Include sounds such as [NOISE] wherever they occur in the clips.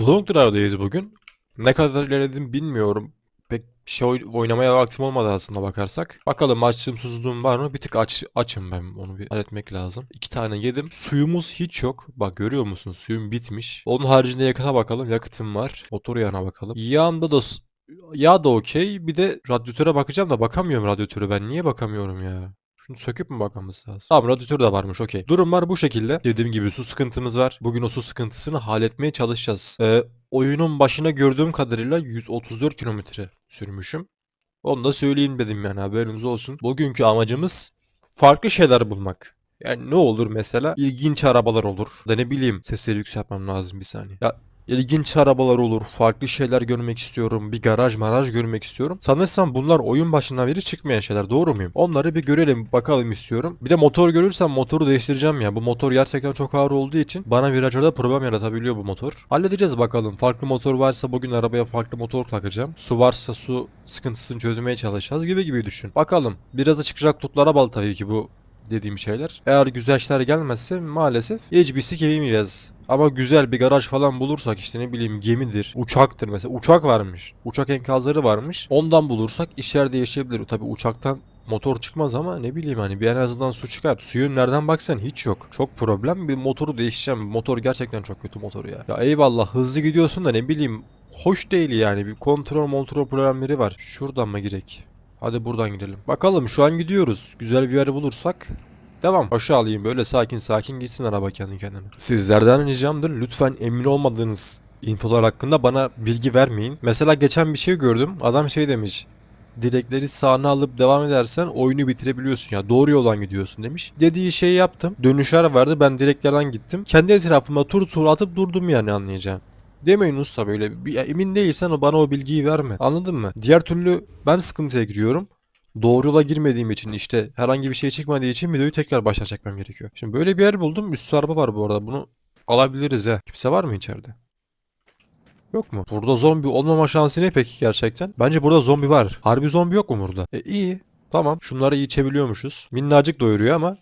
Long Drive'dayız bugün. Ne kadar ilerledim bilmiyorum. Pek bir şey oy- oynamaya vaktim olmadı aslında bakarsak. Bakalım açlığım susuzluğum var mı? Bir tık aç, açım ben. Onu bir halletmek lazım. İki tane yedim. Suyumuz hiç yok. Bak görüyor musun? Suyum bitmiş. Onun haricinde yakıta bakalım. Yakıtım var. Motor yağına bakalım. Yağımda da yağ da okey. Bir de radyatöre bakacağım da bakamıyorum radyatöre. Ben niye bakamıyorum ya? Şunu söküp mü bakmamız lazım? Tamam radyatör de varmış okey. Durumlar bu şekilde. Dediğim gibi su sıkıntımız var. Bugün o su sıkıntısını halletmeye çalışacağız. Ee, oyunun başına gördüğüm kadarıyla 134 kilometre sürmüşüm. Onu da söyleyeyim dedim yani haberiniz olsun. Bugünkü amacımız farklı şeyler bulmak. Yani ne olur mesela? İlginç arabalar olur. Da ne bileyim sesleri yükseltmem lazım bir saniye. Ya İlginç arabalar olur, farklı şeyler görmek istiyorum, bir garaj maraj görmek istiyorum. Sanırsam bunlar oyun başından beri çıkmayan şeyler, doğru muyum? Onları bir görelim, bakalım istiyorum. Bir de motor görürsem motoru değiştireceğim ya. Bu motor gerçekten çok ağır olduğu için bana virajlarda problem yaratabiliyor bu motor. Halledeceğiz bakalım. Farklı motor varsa bugün arabaya farklı motor takacağım. Su varsa su sıkıntısını çözmeye çalışacağız gibi gibi düşün. Bakalım. Biraz da çıkacak tutlara bağlı tabii ki bu dediğim şeyler. Eğer güzel şeyler gelmezse maalesef sik yemeyeceğiz. Ama güzel bir garaj falan bulursak işte ne bileyim gemidir, uçaktır mesela. Uçak varmış. Uçak enkazları varmış. Ondan bulursak işler değişebilir. Tabi uçaktan motor çıkmaz ama ne bileyim hani bir en azından su çıkar. Suyun nereden baksan hiç yok. Çok problem. Bir motoru değişeceğim. Motor gerçekten çok kötü motor ya. Ya eyvallah hızlı gidiyorsun da ne bileyim hoş değil yani. Bir kontrol kontrol problemleri var. Şuradan mı girek? Hadi buradan girelim. Bakalım şu an gidiyoruz. Güzel bir yer bulursak Devam. Başa alayım böyle sakin sakin gitsin araba kendi kendine. Sizlerden ricamdır lütfen emin olmadığınız infolar hakkında bana bilgi vermeyin. Mesela geçen bir şey gördüm. Adam şey demiş. Direkleri sağına alıp devam edersen oyunu bitirebiliyorsun ya. Doğru yoldan gidiyorsun demiş. Dediği şeyi yaptım. Dönüşler vardı. Ben direklerden gittim. Kendi etrafıma tur tur atıp durdum yani anlayacağım. Demeyin usta böyle. Bir, ya emin değilsen o bana o bilgiyi verme. Anladın mı? Diğer türlü ben sıkıntıya giriyorum. Doğru yola girmediğim için işte herhangi bir şey çıkmadığı için videoyu tekrar baştan çekmem gerekiyor. Şimdi böyle bir yer buldum. Üstü araba var bu arada. Bunu alabiliriz ya. Kimse var mı içeride? Yok mu? Burada zombi olmama şansı ne peki gerçekten? Bence burada zombi var. Harbi zombi yok mu burada? E iyi. Tamam. Şunları iyi içebiliyormuşuz. Minnacık doyuruyor ama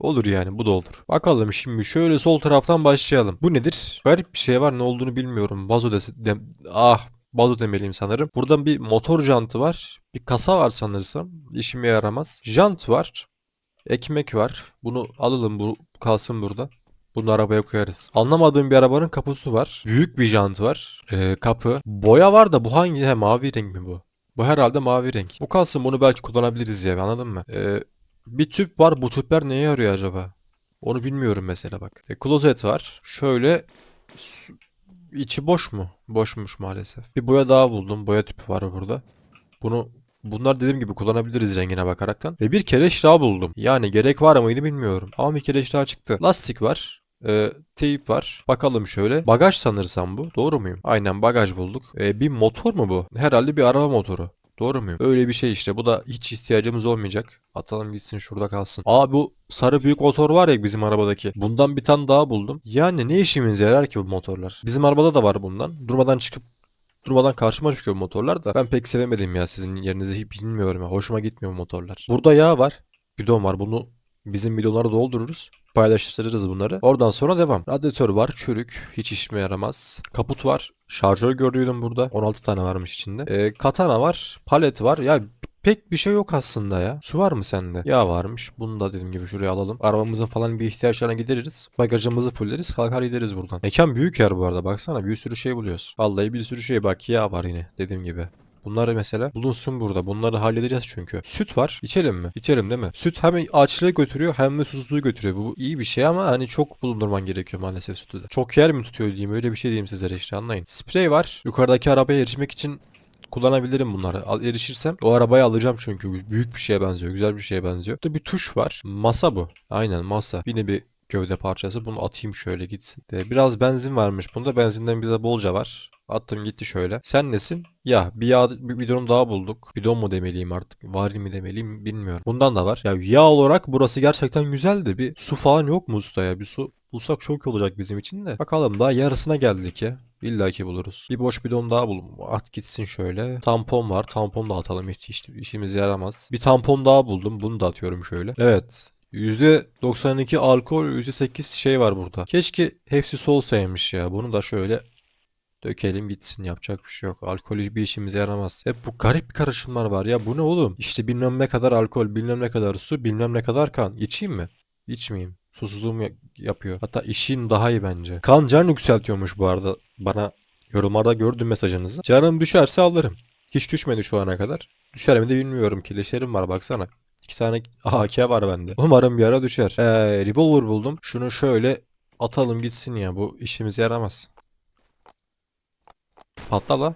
Olur yani bu da olur. Bakalım şimdi şöyle sol taraftan başlayalım. Bu nedir? Garip bir şey var ne olduğunu bilmiyorum. Bazo dese... dem- ah Bazo demeliyim sanırım. Burada bir motor jantı var. Bir kasa var sanırsam. İşime yaramaz. Jant var. Ekmek var. Bunu alalım bu kalsın burada. Bunu arabaya koyarız. Anlamadığım bir arabanın kapusu var. Büyük bir jant var. Ee, kapı. Boya var da bu hangi? He, mavi renk mi bu? Bu herhalde mavi renk. Bu kalsın bunu belki kullanabiliriz ya anladın mı? Ee, bir tüp var. Bu tüpler neye yarıyor acaba? Onu bilmiyorum mesela bak. E, klozet var. Şöyle içi boş mu? Boşmuş maalesef. Bir boya daha buldum. Boya tüpü var burada. Bunu bunlar dediğim gibi kullanabiliriz rengine bakaraktan. Ve bir keleş daha buldum. Yani gerek var mıydı bilmiyorum. Ama bir keleş daha çıktı. Lastik var. E, teyip var. Bakalım şöyle. Bagaj sanırsam bu. Doğru muyum? Aynen bagaj bulduk. E, bir motor mu bu? Herhalde bir araba motoru. Doğru muyum? Öyle bir şey işte. Bu da hiç ihtiyacımız olmayacak. Atalım gitsin şurada kalsın. Aa bu sarı büyük motor var ya bizim arabadaki. Bundan bir tane daha buldum. Yani ne işimize yarar ki bu motorlar? Bizim arabada da var bundan. Durmadan çıkıp durmadan karşıma çıkıyor motorlar da. Ben pek sevemedim ya sizin yerinizi hiç bilmiyorum ya. Hoşuma gitmiyor motorlar. Burada yağ var. Bidon var. Bunu bizim bidonlara doldururuz. Paylaştırırız bunları. Oradan sonra devam. Radyatör var. Çürük. Hiç işime yaramaz. Kaput var. Şarjör gördüydüm burada. 16 tane varmış içinde. Ee, katana var. Palet var. Ya pek bir şey yok aslında ya. Su var mı sende? Yağ varmış. Bunu da dediğim gibi şuraya alalım. Arabamızın falan bir ihtiyaçlarına gideriz. Bagajımızı fulleriz. Kalkar gideriz buradan. Mekan büyük yer bu arada. Baksana bir sürü şey buluyoruz. Vallahi bir sürü şey bak. Yağ var yine dediğim gibi. Bunları mesela bulunsun burada. Bunları halledeceğiz çünkü. Süt var. İçelim mi? İçerim değil mi? Süt hem açlığı götürüyor hem de susuzluğu götürüyor. Bu iyi bir şey ama hani çok bulundurman gerekiyor maalesef sütü de. Çok yer mi tutuyor diyeyim. Öyle bir şey diyeyim sizlere işte anlayın. Sprey var. Yukarıdaki arabaya erişmek için kullanabilirim bunları. Al, erişirsem o arabayı alacağım çünkü büyük bir şeye benziyor. Güzel bir şeye benziyor. Burada bir tuş var. Masa bu. Aynen masa. Yine bir gövde parçası. Bunu atayım şöyle gitsin. Ee, Biraz benzin varmış. Bunda benzinden bize bolca var. Attım gitti şöyle. Sen nesin? Ya bir yağ bir bidon daha bulduk. Bidon mu demeliyim artık? Var mı demeliyim bilmiyorum. Bundan da var. Ya yağ olarak burası gerçekten güzeldi. Bir su falan yok mu usta ya? Bir su bulsak çok iyi olacak bizim için de. Bakalım daha yarısına geldik ya. İlla ki buluruz. Bir boş bidon daha bul. At gitsin şöyle. Tampon var. Tampon da atalım. Hiç, hiç işimize yaramaz. Bir tampon daha buldum. Bunu da atıyorum şöyle. Evet. %92 alkol, %8 şey var burada. Keşke hepsi sol saymış ya. Bunu da şöyle Dökelim bitsin yapacak bir şey yok. Alkol bir işimize yaramaz. Hep bu garip karışımlar var ya bu ne oğlum? İşte bilmem ne kadar alkol, bilmem ne kadar su, bilmem ne kadar kan. İçeyim mi? İçmeyeyim. Susuzluğum ya- yapıyor. Hatta işim daha iyi bence. Kan can yükseltiyormuş bu arada. Bana yorumlarda gördüm mesajınızı. Canım düşerse alırım. Hiç düşmedi şu ana kadar. Düşer mi de bilmiyorum. Kileşlerim var baksana. İki tane AK var bende. Umarım bir ara düşer. Ee, revolver buldum. Şunu şöyle atalım gitsin ya. Bu işimize yaramaz. Patla la.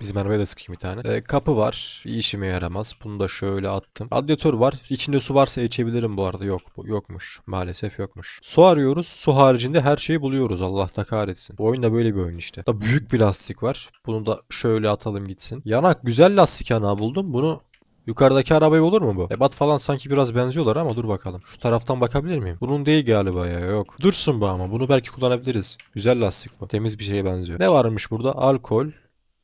Bizim arabaya da sıkayım bir tane. Ee, kapı var. Bir işime yaramaz. Bunu da şöyle attım. Radyatör var. İçinde su varsa içebilirim bu arada. Yok. Bu yokmuş. Maalesef yokmuş. Su arıyoruz. Su haricinde her şeyi buluyoruz. Allah da kahretsin. Bu oyun da böyle bir oyun işte. Da büyük bir lastik var. Bunu da şöyle atalım gitsin. Yanak güzel lastik yanağı buldum. Bunu Yukarıdaki arabaya olur mu bu? Ebat falan sanki biraz benziyorlar ama dur bakalım. Şu taraftan bakabilir miyim? Bunun değil galiba ya yok. Dursun bu ama bunu belki kullanabiliriz. Güzel lastik bu. Temiz bir şeye benziyor. Ne varmış burada? Alkol,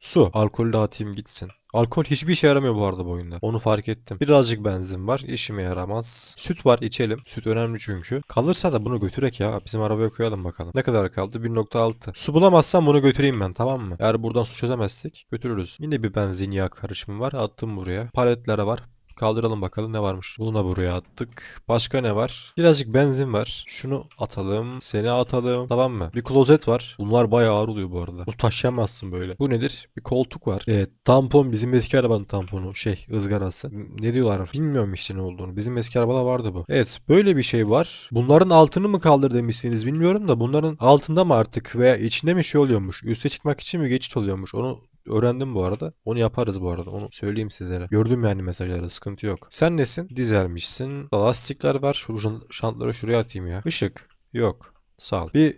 su. Alkolü de atayım gitsin. Alkol hiçbir işe yaramıyor bu arada bu oyunda. Onu fark ettim. Birazcık benzin var. işime yaramaz. Süt var içelim. Süt önemli çünkü. Kalırsa da bunu götürek ya. Bizim arabaya koyalım bakalım. Ne kadar kaldı? 1.6. Su bulamazsam bunu götüreyim ben tamam mı? Eğer buradan su çözemezsek götürürüz. Yine bir benzin yağ karışımı var. Attım buraya. Paletlere var. Kaldıralım bakalım ne varmış. Bunu buraya attık. Başka ne var? Birazcık benzin var. Şunu atalım. Seni atalım. Tamam mı? Bir klozet var. Bunlar bayağı ağır oluyor bu arada. Bunu taşıyamazsın böyle. Bu nedir? Bir koltuk var. Evet. Tampon bizim eski arabanın tamponu. Şey ızgarası. Ne diyorlar? Bilmiyorum işte ne olduğunu. Bizim eski arabada vardı bu. Evet. Böyle bir şey var. Bunların altını mı kaldır demişsiniz bilmiyorum da bunların altında mı artık veya içinde mi şey oluyormuş? Üste çıkmak için mi geçit oluyormuş? Onu öğrendim bu arada. Onu yaparız bu arada. Onu söyleyeyim sizlere. Gördüm yani mesajları. Sıkıntı yok. Sen nesin? Dizelmişsin. Lastikler var. Şu şan- şantları şuraya atayım ya. Işık. Yok. Sağ ol. Bir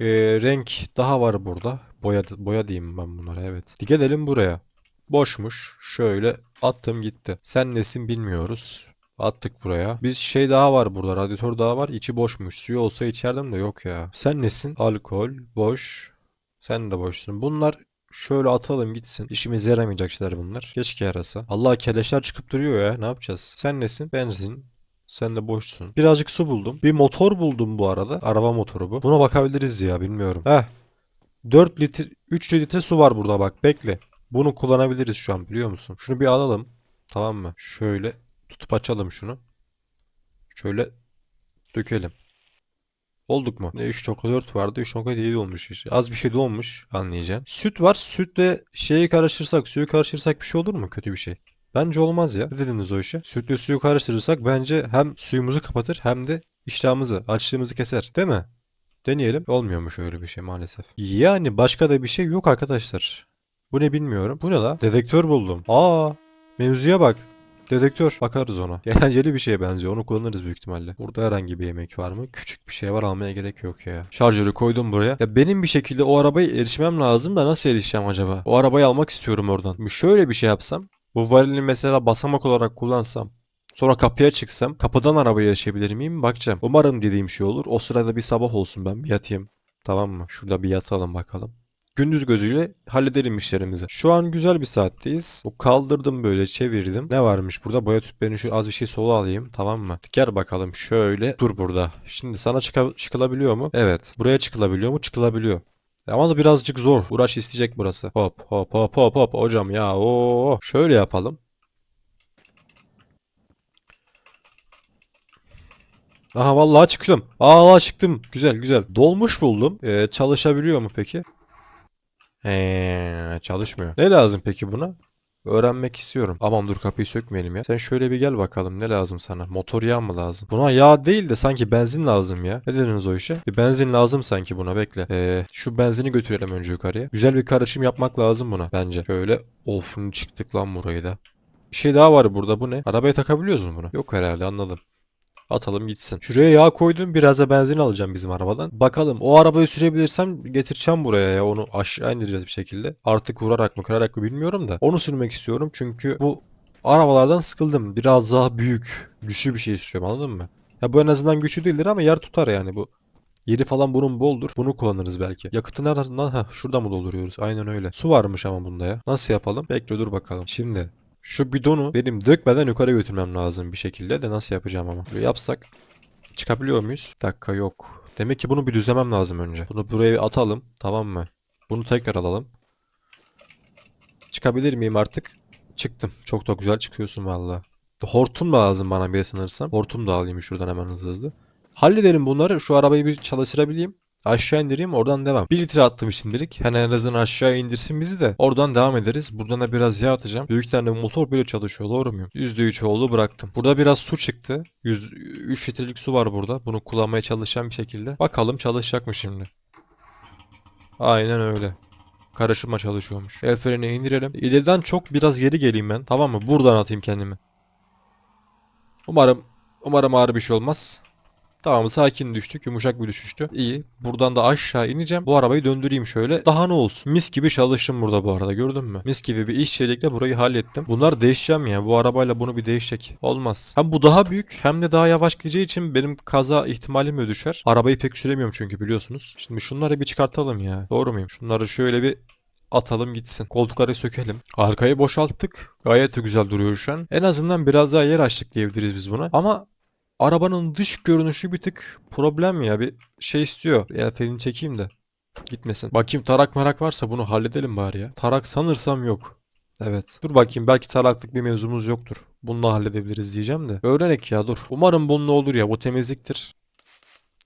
e, renk daha var burada. Boya, boya diyeyim ben bunlara evet. Gelelim buraya. Boşmuş. Şöyle attım gitti. Sen nesin bilmiyoruz. Attık buraya. Bir şey daha var burada. Radyatör daha var. İçi boşmuş. Suyu olsa içerdim de yok ya. Sen nesin? Alkol. Boş. Sen de boşsun. Bunlar şöyle atalım gitsin. İşimize yaramayacak şeyler bunlar. Keşke yarasa. Allah keleşler çıkıp duruyor ya. Ne yapacağız? Sen nesin? Benzin. Sen de boşsun. Birazcık su buldum. Bir motor buldum bu arada. Araba motoru bu. Buna bakabiliriz ya bilmiyorum. Heh. 4 litre 3 litre su var burada bak. Bekle. Bunu kullanabiliriz şu an biliyor musun? Şunu bir alalım. Tamam mı? Şöyle tutup açalım şunu. Şöyle dökelim. Olduk mu? Ne 3.4 vardı 3.7 olmuş işte. Az bir şey de olmuş anlayacaksın. Süt var. Sütle şeyi karıştırsak suyu karıştırsak bir şey olur mu? Kötü bir şey. Bence olmaz ya. Ne dediniz o işe? Sütle suyu karıştırırsak bence hem suyumuzu kapatır hem de iştahımızı, açlığımızı keser. Değil mi? Deneyelim. Olmuyormuş öyle bir şey maalesef. Yani başka da bir şey yok arkadaşlar. Bu ne bilmiyorum. Bu ne la? Dedektör buldum. Aa, mevzuya bak. Dedektör. Bakarız ona. [LAUGHS] Eğlenceli bir şeye benziyor. Onu kullanırız büyük ihtimalle. Burada herhangi bir yemek var mı? Küçük bir şey var almaya gerek yok ya. Şarjörü koydum buraya. Ya benim bir şekilde o arabaya erişmem lazım da nasıl erişeceğim acaba? O arabayı almak istiyorum oradan. Şöyle bir şey yapsam. Bu varilini mesela basamak olarak kullansam. Sonra kapıya çıksam kapıdan arabaya erişebilir miyim? Bakacağım. Umarım dediğim şey olur. O sırada bir sabah olsun ben bir yatayım. Tamam mı? Şurada bir yatalım bakalım. Gündüz gözüyle halledelim işlerimizi. Şu an güzel bir saatteyiz. Bu kaldırdım böyle çevirdim. Ne varmış burada? Boya tüplerini şu az bir şey sola alayım. Tamam mı? Gel bakalım şöyle. Dur burada. Şimdi sana çıka- çıkılabiliyor mu? Evet. Buraya çıkılabiliyor mu? Çıkılabiliyor. Ama da birazcık zor. Uğraş isteyecek burası. Hop hop hop hop hop. Hocam ya o Şöyle yapalım. Aha vallahi çıktım. Aa çıktım. Güzel güzel. Dolmuş buldum. Ee, çalışabiliyor mu peki? Eee çalışmıyor. Ne lazım peki buna? Öğrenmek istiyorum. Aman dur kapıyı sökmeyelim ya. Sen şöyle bir gel bakalım ne lazım sana? Motor yağı mı lazım? Buna yağ değil de sanki benzin lazım ya. Ne dediniz o işe? Bir benzin lazım sanki buna bekle. Ee, şu benzini götürelim önce yukarıya. Güzel bir karışım yapmak lazım buna bence. Şöyle of çıktık lan burayı da. Bir şey daha var burada bu ne? Arabaya takabiliyoruz mu bunu? Yok herhalde anladım. Atalım gitsin. Şuraya yağ koydum. Biraz da benzin alacağım bizim arabadan. Bakalım o arabayı sürebilirsem getireceğim buraya ya. Onu aşağı indireceğiz bir şekilde. Artık vurarak mı kırarak mı bilmiyorum da. Onu sürmek istiyorum. Çünkü bu arabalardan sıkıldım. Biraz daha büyük, güçlü bir şey istiyorum anladın mı? Ya bu en azından güçlü değildir ama yer tutar yani bu. Yeri falan bunun boldur. Bunu kullanırız belki. Yakıtı nereden? Ha, şurada mı dolduruyoruz? Aynen öyle. Su varmış ama bunda ya. Nasıl yapalım? Bekle dur bakalım. Şimdi şu bidonu benim dökmeden yukarı götürmem lazım bir şekilde de nasıl yapacağım ama. Böyle yapsak çıkabiliyor muyuz? Bir dakika yok. Demek ki bunu bir düzlemem lazım önce. Bunu buraya atalım tamam mı? Bunu tekrar alalım. Çıkabilir miyim artık? Çıktım. Çok da güzel çıkıyorsun valla. Hortum da lazım bana bir sanırsam. Hortum da alayım şuradan hemen hızlı hızlı. Halledelim bunları. Şu arabayı bir çalıştırabileyim. Aşağı indireyim oradan devam. 1 litre attım şimdilik. Hani en azından aşağı indirsin bizi de. Oradan devam ederiz. Buradan da biraz yağ atacağım. Büyük tane motor böyle çalışıyor. Doğru muyum? %3 oldu bıraktım. Burada biraz su çıktı. 100, 3 litrelik su var burada. Bunu kullanmaya çalışacağım bir şekilde. Bakalım çalışacak mı şimdi? Aynen öyle. Karışıma çalışıyormuş. El freni indirelim. İleriden çok biraz geri geleyim ben. Tamam mı? Buradan atayım kendimi. Umarım umarım ağır bir şey olmaz. Tamam sakin düştük. Yumuşak bir düşüştü. İyi. Buradan da aşağı ineceğim. Bu arabayı döndüreyim şöyle. Daha ne olsun. Mis gibi çalıştım burada bu arada gördün mü? Mis gibi bir işçilikle burayı hallettim. Bunlar değişeceğim ya. Bu arabayla bunu bir değişecek. Olmaz. Hem bu daha büyük hem de daha yavaş gideceği için benim kaza ihtimalim mi düşer? Arabayı pek süremiyorum çünkü biliyorsunuz. Şimdi şunları bir çıkartalım ya. Doğru muyum? Şunları şöyle bir atalım gitsin. Koltukları sökelim. Arkayı boşalttık. Gayet de güzel duruyor şu an. En azından biraz daha yer açtık diyebiliriz biz buna. Ama arabanın dış görünüşü bir tık problem ya. Bir şey istiyor. El freni çekeyim de. Gitmesin. Bakayım tarak marak varsa bunu halledelim bari ya. Tarak sanırsam yok. Evet. Dur bakayım belki taraklık bir mevzumuz yoktur. Bununla halledebiliriz diyeceğim de. Öğrenek ya dur. Umarım bununla olur ya. Bu temizliktir.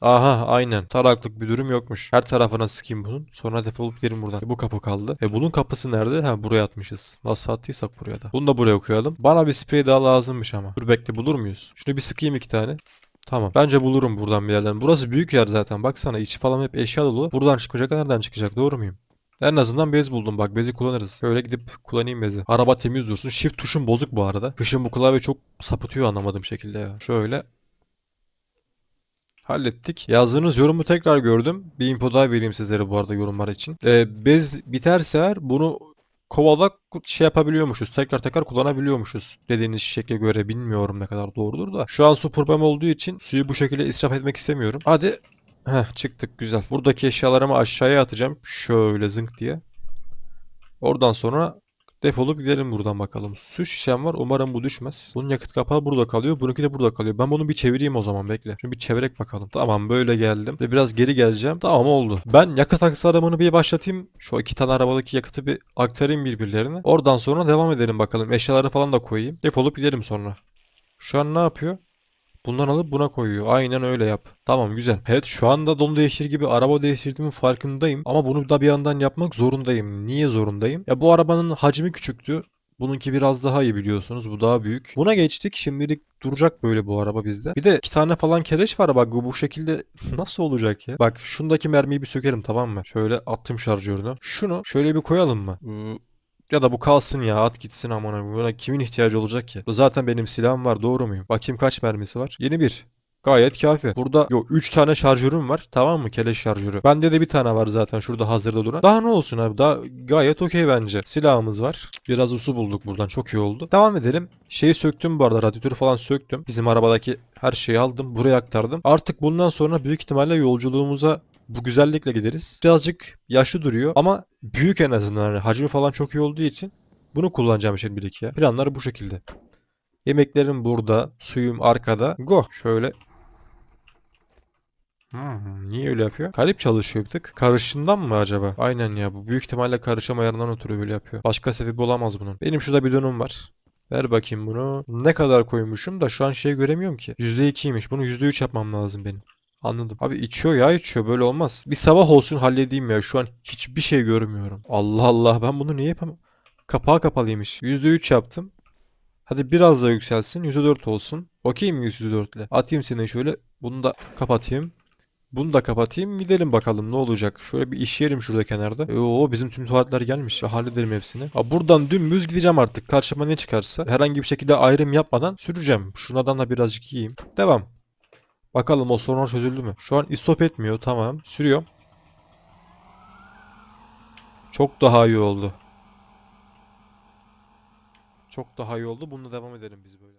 Aha aynen. Taraklık bir durum yokmuş. Her tarafına sıkayım bunun. Sonra defolup gidelim buradan. E, bu kapı kaldı. E bunun kapısı nerede? Ha buraya atmışız. Nasıl attıysak buraya da. Bunu da buraya koyalım. Bana bir sprey daha lazımmış ama. Dur bekle bulur muyuz? Şunu bir sıkayım iki tane. Tamam. Bence bulurum buradan bir yerden. Burası büyük yer zaten. Baksana içi falan hep eşya dolu. Buradan çıkacak nereden çıkacak? Doğru muyum? En azından bez buldum bak bezi kullanırız. Şöyle gidip kullanayım bezi. Araba temiz dursun. Shift tuşum bozuk bu arada. Kışın bu klavye çok sapıtıyor anlamadığım şekilde ya. Şöyle Hallettik. Yazdığınız yorumu tekrar gördüm. Bir info daha vereyim sizlere bu arada yorumlar için. Ee, bez biterse eğer bunu kovala şey yapabiliyormuşuz. Tekrar tekrar kullanabiliyormuşuz. Dediğiniz şekle göre bilmiyorum ne kadar doğrudur da. Şu an su problem olduğu için suyu bu şekilde israf etmek istemiyorum. Hadi. Heh çıktık güzel. Buradaki eşyalarımı aşağıya atacağım. Şöyle zınk diye. Oradan sonra defolup gidelim buradan bakalım. Su şişem var. Umarım bu düşmez. Bunun yakıt kapağı burada kalıyor. Bununki de burada kalıyor. Ben bunu bir çevireyim o zaman bekle. Şunu bir çevirek bakalım. Tamam böyle geldim. Ve biraz geri geleceğim. Tamam oldu. Ben yakıt aktarımını bir başlatayım. Şu iki tane arabadaki yakıtı bir aktarayım birbirlerine. Oradan sonra devam edelim bakalım. Eşyaları falan da koyayım. Defolup gidelim sonra. Şu an ne yapıyor? Bundan alıp buna koyuyor. Aynen öyle yap. Tamam güzel. Evet şu anda donu değiştir gibi araba değiştirdiğimin farkındayım. Ama bunu da bir yandan yapmak zorundayım. Niye zorundayım? Ya bu arabanın hacmi küçüktü. Bununki biraz daha iyi biliyorsunuz. Bu daha büyük. Buna geçtik. Şimdilik duracak böyle bu araba bizde. Bir de iki tane falan kereç var bak bu bu şekilde [LAUGHS] nasıl olacak ya? Bak şundaki mermiyi bir sökerim tamam mı? Şöyle attım şarjörünü. Şunu şöyle bir koyalım mı? Ya da bu kalsın ya at gitsin amına. Buna kimin ihtiyacı olacak ki? Zaten benim silahım var doğru muyum? Bakayım kaç mermisi var? Yeni bir. Gayet kafi. Burada yo 3 tane şarjörüm var. Tamam mı? Keleş şarjörü. Bende de bir tane var zaten şurada hazırda duran. Daha ne olsun abi? Daha gayet okey bence. Silahımız var. Biraz usu bulduk buradan. Çok iyi oldu. Devam edelim. Şeyi söktüm bu arada. Radyatörü falan söktüm. Bizim arabadaki her şeyi aldım. Buraya aktardım. Artık bundan sonra büyük ihtimalle yolculuğumuza bu güzellikle gideriz. Birazcık yaşlı duruyor ama büyük en azından. Hani hacmi falan çok iyi olduğu için bunu kullanacağım şimdilik ya. Planlar bu şekilde. Yemeklerim burada, suyum arkada. Go. Şöyle Hmm, niye öyle yapıyor? Kalip çalışıyor bir tık. Karışımdan mı acaba? Aynen ya bu büyük ihtimalle karışım ayarından ötürü böyle yapıyor. Başka sebebi olamaz bunun. Benim şurada bidonum var. Ver bakayım bunu. Ne kadar koymuşum da şu an şey göremiyorum ki. %2'ymiş. Bunu %3 yapmam lazım benim. Anladım. Abi içiyor ya içiyor böyle olmaz. Bir sabah olsun halledeyim ya. Şu an hiçbir şey görmüyorum. Allah Allah ben bunu niye yapamam? Kapağı kapalıymış. %3 yaptım. Hadi biraz daha yükselsin. %4 olsun. Okey mi %4 ile? Atayım seni şöyle. Bunu da kapatayım. Bunu da kapatayım. Gidelim bakalım ne olacak. Şöyle bir iş yerim şurada kenarda. Oo bizim tüm tuvaletler gelmiş. Ya, halledelim hepsini. Ha, buradan dümdüz gideceğim artık. Karşıma ne çıkarsa. Herhangi bir şekilde ayrım yapmadan süreceğim. Şunadan da birazcık yiyeyim. Devam. Bakalım o sorunlar çözüldü mü? Şu an istop etmiyor. Tamam. Sürüyorum. Çok daha iyi oldu. Çok daha iyi oldu. Bununla devam edelim biz böyle.